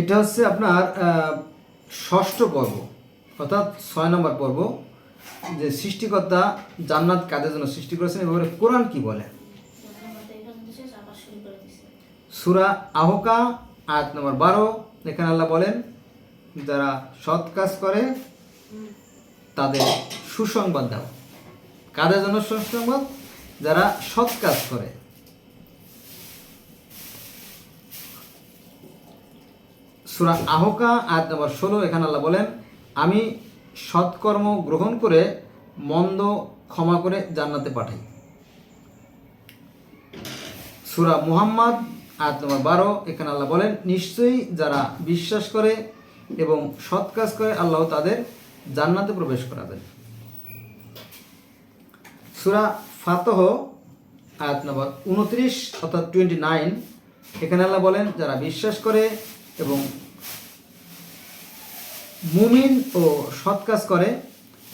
এটা হচ্ছে আপনার ষষ্ঠ পর্ব, অর্থাৎ ছয় নম্বর পর্ব, যে সৃষ্টিকর্তা জান্নাত কাদের জন্য সৃষ্টি করেছেন এবারে কোরআন কি বলে? সুরা আহকা আয়াত নম্বর বারো, এখানে আল্লাহ বলেন, যারা সৎ কাজ করে, তাদের সুসংবাদ দাও। কাদের জন্য সুসংবাদ? যারা সৎ কাজ করে। সুরা আহকা আয়াত নম্বর ষোলো, এখানে আল্লাহ বলেন, আমি সৎকর্ম গ্রহণ করে মন্দ ক্ষমা করে জান্নাতে পাঠাই। সুরা মুহাম্মদ, আয়াত নম্বর বারো, এখানে আল্লাহ বলেন, নিশ্চয়ই যারা বিশ্বাস করে এবং সৎ কাজ করে, আল্লাহ তাদের জান্নাতে প্রবেশ করাবেন। সুরা ফাতহ, আয়াত নম্বর উনত্রিশ, অর্থাৎ টোয়েন্টি নাইন এখানে আল্লাহ বলেন, যারা বিশ্বাস করে এবং মুমিন ও সৎ কাজ করে,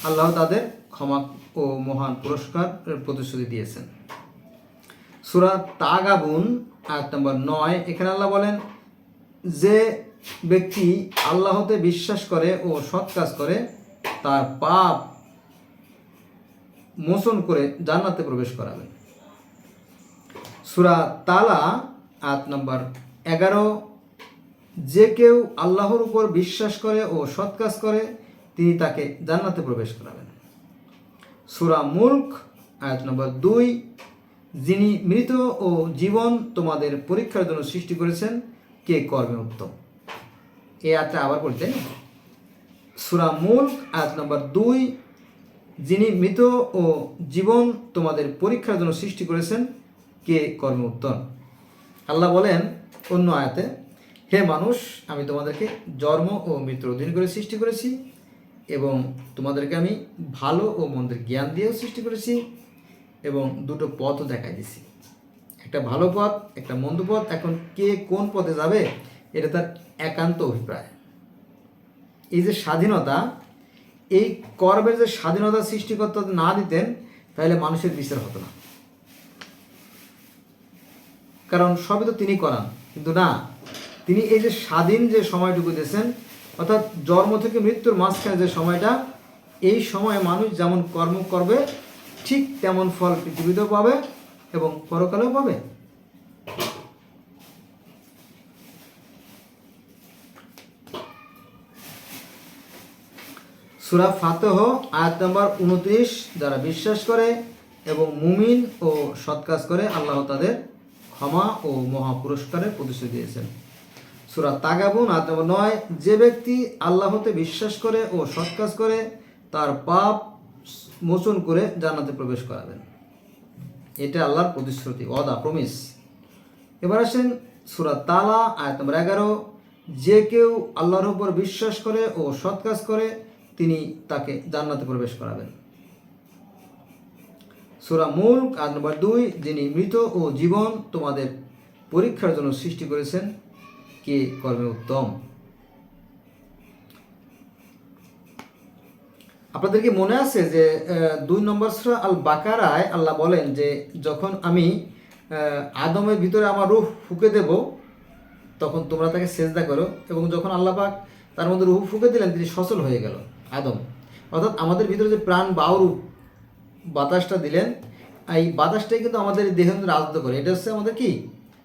আল্লাহ তাদের ক্ষমা ও মহান পুরস্কার প্রতিশ্রুতি দিয়েছেন। সুরা তাগাবুন, আয়াত নম্বর নয়, এখানে আল্লাহ বলেন, যে ব্যক্তি আল্লাহতে বিশ্বাস করে ও সৎ কাজ করে, তার পাপ মোচন করে জান্নাতে প্রবেশ করাবেন। সুরা তালা, আয়াত নম্বর এগারো যে কেউ আল্লাহর উপর বিশ্বাস করে ও সৎ কাজ করে, তিনি তাকে জান্নাতে প্রবেশ করাবেন। সুরা মুল্ক, আয়াত নম্বর দুই, যিনি মৃত ও জীবন তোমাদের পরীক্ষার জন্য সৃষ্টি করেছেন, কে কর্মে উত্তম? এই আয়াতটা আবার বলতে সুরা মুল্ক, আয়াত নম্বর দুই, যিনি মৃত ও জীবন তোমাদের পরীক্ষার জন্য সৃষ্টি করেছেন, কে কর্মে উত্তম? আল্লাহ বলেন অন্য আয়াতে হে মানুষ, আমি তোমাদেরকে জন্ম ও মৃত্যুর অধীন করে সৃষ্টি করেছি এবং তোমাদেরকে আমি ভালো ও মন্দের জ্ঞান দিয়েও সৃষ্টি করেছি এবং দুটো পথও দেখাই দিছি একটা ভালো পথ, একটা মন্দ পথ। এখন কে কোন পথে যাবে, এটা তার একান্ত অভিপ্রায়। এই যে স্বাধীনতা, এই কর্মের যে স্বাধীনতা সৃষ্টিকর্তা না দিতেন, তাহলে মানুষের বিচার হতো না। কারণ সবই তো তিনি করান, কিন্তু না তিনি এই যে স্বাধীন যে সময়টুকু দিয়েছেন, অর্থাৎ জন্ম থেকে মৃত্যুর মাঝখানে যে সময়টা, এই সময়ে মানুষ যেমন কর্ম করবে, ঠিক তেমন ফল পৃথিবীতেও পাবে এবং পরকালেও পাবে। সুরা ফাতেহ, আয়াত নম্বর উনত্রিশ, যারা বিশ্বাস করে এবং মুমিন ও সৎ কাজ করে, আল্লাহ তাদের ক্ষমা ও মহা পুরস্কারের প্রতিশ্রুতি দিয়েছেন। সুরা তাগাবুন, আয়াত নম্বর নয়, যে ব্যক্তি আল্লাহতে বিশ্বাস করে ও সৎ কাজ করে, তার পাপ মোচন করে জান্নাতে প্রবেশ করাবেন। এটা আল্লাহর প্রতিশ্রুতি অদা প্রমিস এবার আসেন সুরা তালা, আয়াত নম্বর এগারো। যে কেউ আল্লাহর উপর বিশ্বাস করে ও সৎ কাজ করে, তিনি তাকে জান্নাতে প্রবেশ করাবেন। সুরা মুল্ক, আয়াত নম্বর দুই, যিনি মৃত ও জীবন তোমাদের পরীক্ষার জন্য সৃষ্টি করেছেন কে কর্মে উত্তম? আপনাদের কি মনে আছে যে দুই নম্বর আল বাকারায় আল্লাহ বলেন যে, যখন আমি আদমের ভিতরে আমার রূহ ফুকে দেব, তখন তোমরা তাকে সেজদা করো। এবং যখন আল্লাহ পাক তার মধ্যে রূহ ফুকে দিলেন, তিনি সচল হয়ে গেল, আদম। অর্থাৎ আমাদের ভিতরে যে প্রাণ বাউরু বাতাসটা দিলেন, এই বাতাসটাই কিন্তু আমাদের দেহের মধ্যে রাজত্ব করে। এটা হচ্ছে আমাদের কি?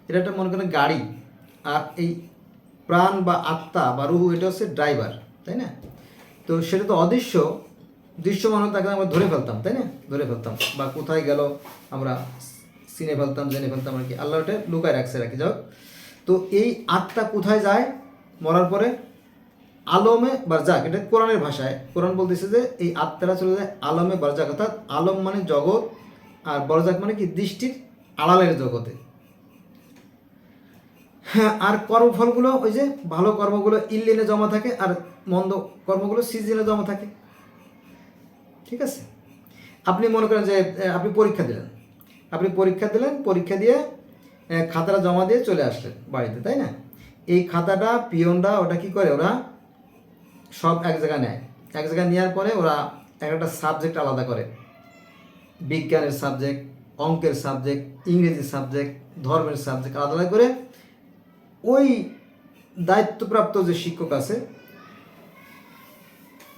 এটা একটা মনে করেন গাড়ি। আর এই প্রাণ বা আত্মা বা রুহু, এটা হচ্ছে ড্রাইভার তাই না? তো সেটা তো অদৃশ্য দৃশ্যমান তাকে আমরা ধরে ফেলতাম, তাই না? ধরে ফেলতাম। বা কোথায় গেল, আমরা চিনে ফেলতাম, জেনে ফেলতাম আর কি। আল্লাহ ওটা লুকায় রাখছে রাখি যাও তো এই আত্মা কোথায় যায়? মরার পরে আলমে বারজাক, এটা কোরআনের ভাষায়। কোরআন বলতেছে যে এই আত্মারা চলে যায় আলমে বারজাক, অর্থাৎ আলম মানে জগৎ আর বরজাক মানে কি? দৃষ্টির আড়ালের জগতে। হ্যাঁ আর কর্মফলগুলো ওই যে ভালো কর্মগুলো ইল্লিনে জমা থাকে আর মন্দ কর্মগুলো সিজনে জমা থাকে। ঠিক আছে? আপনি মনে করেন যে আপনি পরীক্ষা দিলেন। আপনি পরীক্ষা দিলেন, পরীক্ষা দিয়ে খাতাটা জমা দিয়ে চলে আসলেন বাড়িতে, তাই না? এই খাতাটা পিয়নরা ওটা কি করে ওরা সব এক জায়গায় নেয়। এক জায়গায় নেওয়ার পরে ওরা এক একটা সাবজেক্ট আলাদা করে। বিজ্ঞানের সাবজেক্ট, অঙ্কের সাবজেক্ট ইংরেজি সাবজেক্ট, ধর্মের সাবজেক্ট আলাদা আলাদা করে ওই দায়িত্বপ্রাপ্ত যে শিক্ষক আছে,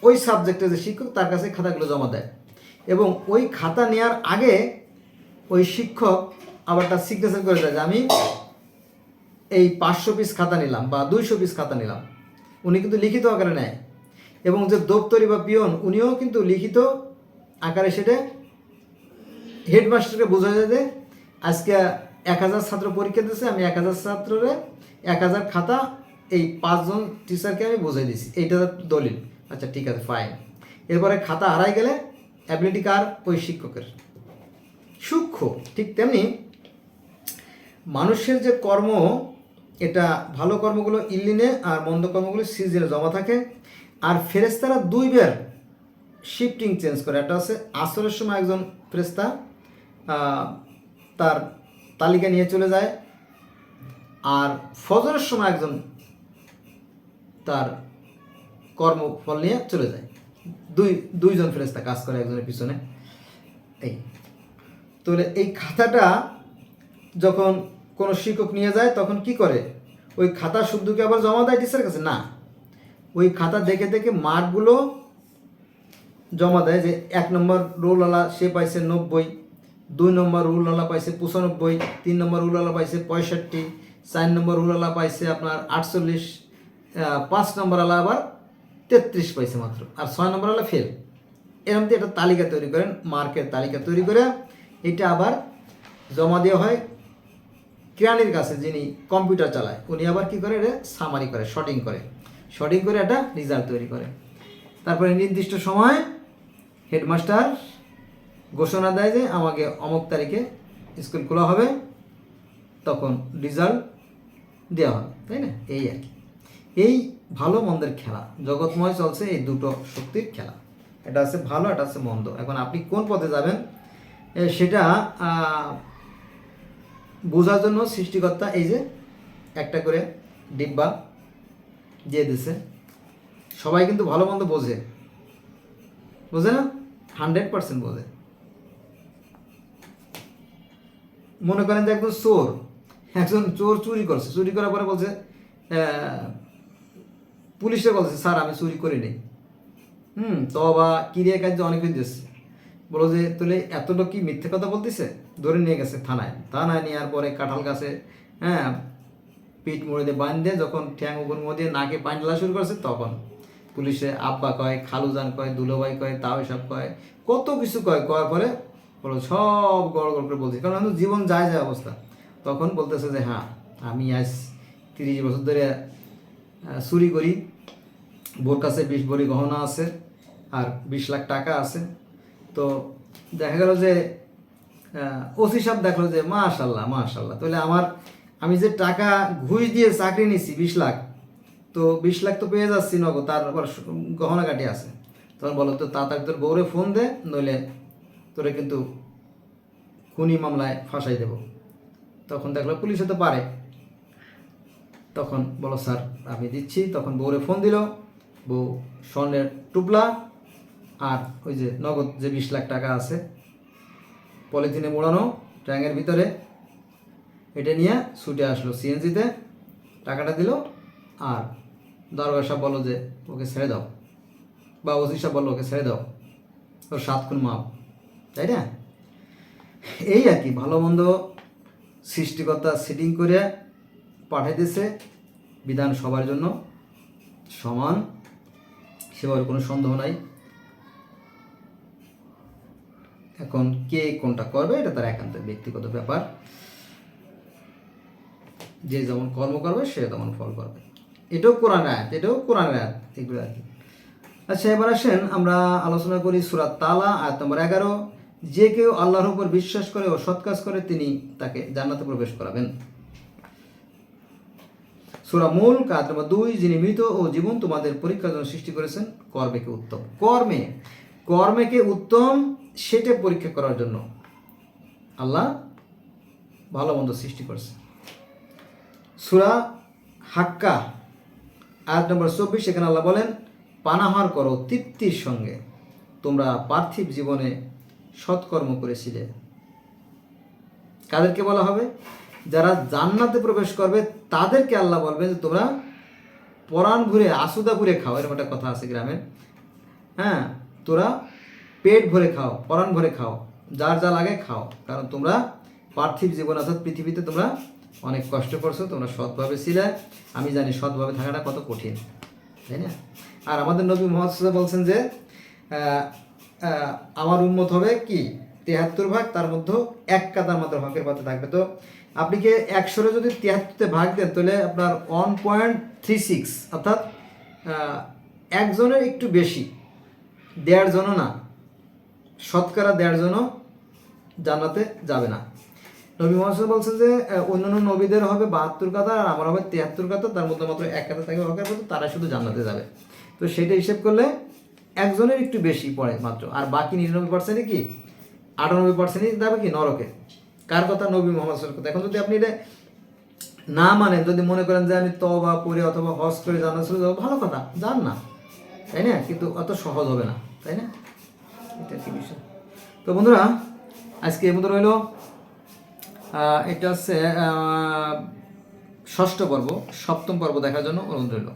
ওই সাবজেক্টের যে শিক্ষক, তার কাছে খাতাগুলো জমা দেয়। এবং ওই খাতা নেওয়ার আগে ওই শিক্ষক আবার তার সিগনেচার করে দেয় যে, আমি এই পাঁচশো পিস খাতা নিলাম বা দুইশো পিস খাতা নিলাম। উনি কিন্তু লিখিত আকারে নেয়। এবং যে দপ্তরি বা পিয়ন, উনিও কিন্তু লিখিত আকারে সেটা হেডমাস্টারকে বোঝা যায় যে, আজকে এক হাজার ছাত্র পরীক্ষা দিয়েছে আমি এক হাজার ছাত্ররে এক হাজার খাতা এই পাঁচজন টিচারকে আমি বুঝাই দিয়েছি। এইটা দলিল। আচ্ছা ঠিক আছে ফাইন এরপরে খাতা হারাই গেলে অ্যাবিলিটি কার? ওই শিক্ষকের। সূক্ষ্ম, ঠিক তেমনি মানুষের যে কর্ম, এটা ভালো কর্মগুলো ইল্লিনে আর মন্দ কর্মগুলো সিজনে জমা থাকে। আর ফেরেস্তারা দুইবার শিফটিং চেঞ্জ করে। একটা আছে আসরের সময় একজন ফেরেস্তা তার তালিকা নিয়ে চলে যায়। আর ফজরের সময় একজন তার কর্মফল নিয়ে চলে যায়। দুই, দুইজন ফেরেস্তা কাজ করে একজনের পিছনে। এই। তাহলে এই খাতাটা যখন কোনো শিক্ষক নিয়ে যায়, তখন কি করে? ওই খাতা শুদ্ধকে আবার জমা দেয় টিচারের কাছে? না। ওই খাতা দেখে দেখে মার্কগুলো জমা দেয় যে এক নম্বর রোলওয়ালা সে পাইছে নব্বই দুই নম্বর রুলওয়ালা পাইছে পঁচানব্বই, তিন নম্বর রুলওয়ালা পাইছে পঁয়ষট্টি, চার নম্বর রুলওয়ালা পাইছে আপনার আটচল্লিশ পাঁচ নম্বরওয়ালা আবার তেত্রিশ পাইছে মাত্র। আর ছয় নম্বরওয়ালা ফেল এরকম দিয়ে একটা তালিকা তৈরি করেন, মার্কের তালিকা তৈরি করে এটা আবার জমা দেওয়া হয় কিরানির কাছে যিনি কম্পিউটার চালায়, উনি আবার কি করে এটা সামারি করে শর্টিং করে। শর্টিং করে একটা রেজাল্ট তৈরি করে। তারপরে নির্দিষ্ট সময় হেডমাস্টার ঘোষণা দেয় যে আমাকে অমুক তারিখে স্কুল খোলা হবে, তখন রেজাল্ট দেওয়া হবে, তাই না? এই আর কি। এই ভালো মন্দের খেলা, জগৎময় চলছে এই দুটো শক্তির খেলা। এটা আছে ভালো, এটা আছে মন্দ। এখন আপনি কোন পথে যাবেন সেটা বোঝার জন্য সৃষ্টিকর্তা এই যে একটা করে ডিব্বা দিয়ে দিছে। সবাই কিন্তু ভালো মন্দ বোঝে। বোঝে না? হান্ড্রেড পার্সেন্ট বোঝে। মনে করেন যে একজন চোর একজন চোর চুরি করছে, চুরি করার পরে বলছে পুলিশে বলছে, স্যার, আমি চুরি করিনি হুম তো বা কিরিয়া কার্য অনেক দিচ্ছে বলো যে, তাহলে এতটা কি মিথ্যে কথা বলতেছে? ধরে নিয়ে গেছে থানায়। থানায় নেওয়ার পরে কাঁঠাল গাছে হ্যাঁ পিঠ মুড়ে দিয়ে বাঁধে যখন ঠ্যাং উপর দিয়ে নাকে পানি ঢালা শুরু করেছে, তখন পুলিশে আব্বা কয়, খালুজান কয় দুলোভাই কয়, তাও এসব কয়, কত কিছু কয়, কয়ার পরে বলো সব গড় গড় করে বলছে। কারণ জীবন যায় যায় অবস্থা। তখন বলতেছে যে হ্যাঁ আমি আজ তিরিশ বছর ধরে চুরি করি। বোর কাছে বিশ ভরি গহনা আছে আর বিশ লাখ টাকা আছে। তো দেখা গেল যে ওসি সাহেব দেখল যে, মাশাল্লাহ মাশাল্লাহ। তাহলে আমার, আমি যে টাকা ঘুষ দিয়ে চাকরি নিছি বিশ লাখ, তো বিশ লাখ তো পেয়ে যাচ্ছি নগদ, তার আবার গহনা কাটি আছে। তখন বলো তো তাড়াতাড়ি তোর বউরে ফোন দে, নইলে তোরে কিন্তু খুনি মামলায় ফাঁসাই দেব। তখন দেখল পুলিশে তো পারে। তখন বলো, স্যার, আমি দিচ্ছি। তখন বউরে ফোন দিল। বউ স্বর্ণের টুপলা আর ওই যে নগদ যে বিশ লাখ টাকা আছে, পলিথিনে মোড়ানো ট্যাঙ্কের ভিতরে, এটা নিয়ে ছুটে আসলো সিএনজিতে। টাকাটা দিল আর দরগা সাহেব বলল যে, ওকে ছেড়ে দাও। বা ওসি সাহেব বলল, ওকে ছেড়ে দাও। ওর সাত খুন মাপ। তাই না? এই আর কি, ভালো মন্দ সৃষ্টিকর্তা সেটিং করে পাঠাইতেছে বিধান সবার জন্য। সমান সেবার কোনো সন্দেহ নাই। এখন কে কোনটা করবে, এটা তার একান্ত ব্যক্তিগত ব্যাপার। যে যেমন কর্ম করবে, সে তেমন ফল করবে। এটাও কোরআন আয়াত, এটাও কোরআন আয়াত, এগুলো আর কি। আচ্ছা এবার আসেন, আমরা আলোচনা করি সুরাত তালা, আয়াত নম্বর এগারো। যে কেউ আল্লাহর উপর বিশ্বাস করে ও সৎ কাজ করে, তিনি তাকে জান্নাতে প্রবেশ করাবেন। সুরা মূল কাজ নম্বর দুই, যিনি মৃত ও জীবন তোমাদের পরীক্ষার জন্য সৃষ্টি করেছেন কর্মেকে উত্তম। কর্মে কর্মেকে উত্তম, সেটা পরীক্ষা করার জন্য আল্লাহ ভালো মন্দ সৃষ্টি করেছে সুরা হাক্কা, আয়াত নম্বর চব্বিশ এখানে আল্লাহ বলেন, পানাহার করো তৃপ্তির সঙ্গে। তোমরা পার্থিব জীবনে সৎকর্ম করেছিলে। কাদেরকে বলা হবে? যারা জান্নাতে প্রবেশ করবে, তাদেরকে আল্লাহ বলবে যে, তোমরা পরাণ ভরে আসুদা ভরে খাও। এরকম একটা কথা আছে গ্রামে। হ্যাঁ তোরা পেট ভরে খাও, পরাণ ভরে খাও, যার যা লাগে খাও। কারণ তোমরা পার্থিব জীবন অর্থাৎ পৃথিবীতে তোমরা অনেক কষ্ট করছ, তোমরা সৎভাবে ছিলে। আমি জানি সৎভাবে থাকাটা কত কঠিন, তাই না? আর আমাদের নবী আলাইহি বলছেন যে আমার উন্মত হবে কি? তেহাত্তর ভাগ তার মধ্যে এক কাতার মাত্র হকের পথে থাকবে। তো আপনি কি একশোরে যদি তিয়াত্তরতে ভাগ দেন তাহলে আপনার ওয়ান পয়েন্ট থ্রি সিক্স অর্থাৎ একজনের একটু বেশি দেড় জনও না শতকরা দেড় জনও জানাতে যাবে না। নবী মোহাম্মদ বলছেন যে আহ, অন্যান্য নবীদের হবে বাহাত্তর কাতা আর আমার হবে তিয়াত্তর কাতা তার মধ্যে মাত্র এক কাতা থাকবে হকের মতো তারা শুধু জানাতে যাবে। তো সেটা হিসেব করলে একজনের একটু বেশি পড়ে মাত্র। আর বাকি নিরানব্বই পার্সেন্টই কি? আটানব্বই পার্সেন্টই যাবে কি? নরকে। কার কথা? নবী মোহাম্মদ কথা। এখন যদি আপনি এটা না মানেন, যদি মনে করেন যে আমি তবা পড়ে অথবা হজ করে জানা শুরু যাব, ভালো কথা। যান না। তাই না? কিন্তু অত সহজ হবে না। তাই না? এটা কি বিষয়। তো বন্ধুরা, আজকে এর মতো রইল। এটা হচ্ছে ষষ্ঠ পর্ব, সপ্তম পর্ব দেখার জন্য অনুরোধ রইল।